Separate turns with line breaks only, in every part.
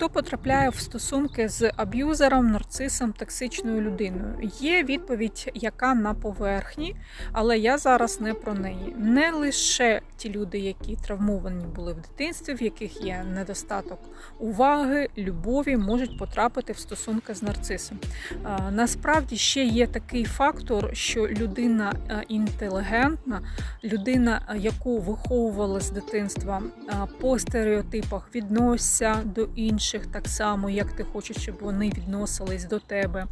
Хто потрапляє в стосунки з аб'юзером, нарцисом, токсичною людиною? Є відповідь, яка на поверхні, але я зараз не про неї. Не лише ті люди, які травмовані були в дитинстві, в яких є недостаток уваги, любові, можуть потрапити в стосунки з нарцисом. Насправді ще є такий фактор, що людина е, інтелігентна, людина, е, яку виховували з дитинства е, по стереотипах, відносься до інших так само, як ти хочеш, щоб вони відносились до тебе.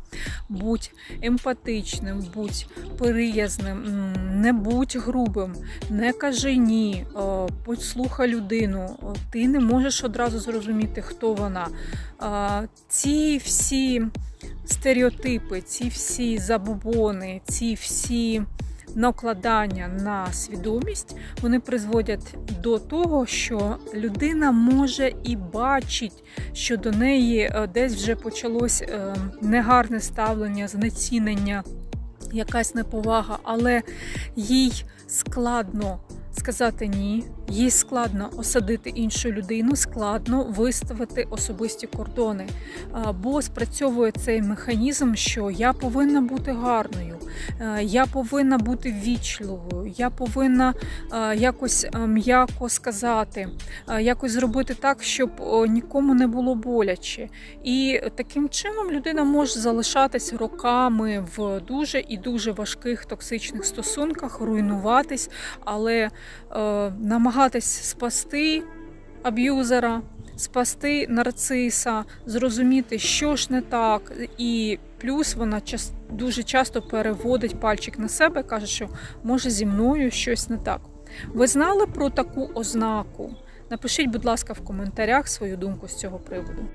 Будь емпатичним, будь приязним, не будь грубим, не кажи ні, послухай людину. Ти не можеш одразу зрозуміти, хто вона. Ці всі стереотипи, ці всі забобони, ці всі накладання на свідомість, вони призводять до того, що людина може і бачить, що до неї е, десь вже почалось е, негарне ставлення, знецінення, якась неповага, але їй складно сказати ні, їй складно осадити іншу людину, складно виставити особисті кордони. Бо спрацьовує цей механізм, що я повинна бути гарною, я повинна бути ввічливою, я повинна е, якось е, м'яко сказати, е, якось зробити так, щоб нікому не було боляче. І таким чином людина може залишатись роками в дуже і дуже важких токсичних стосунках, руйнуватись, але е, намагатись спасти аб'юзера, спасти нарциса, зрозуміти, що ж не так, і плюс вона дуже часто переводить пальчик на себе, каже, що може зі мною щось не так. Ви знали про таку ознаку? Напишіть, будь ласка, в коментарях свою думку з цього приводу.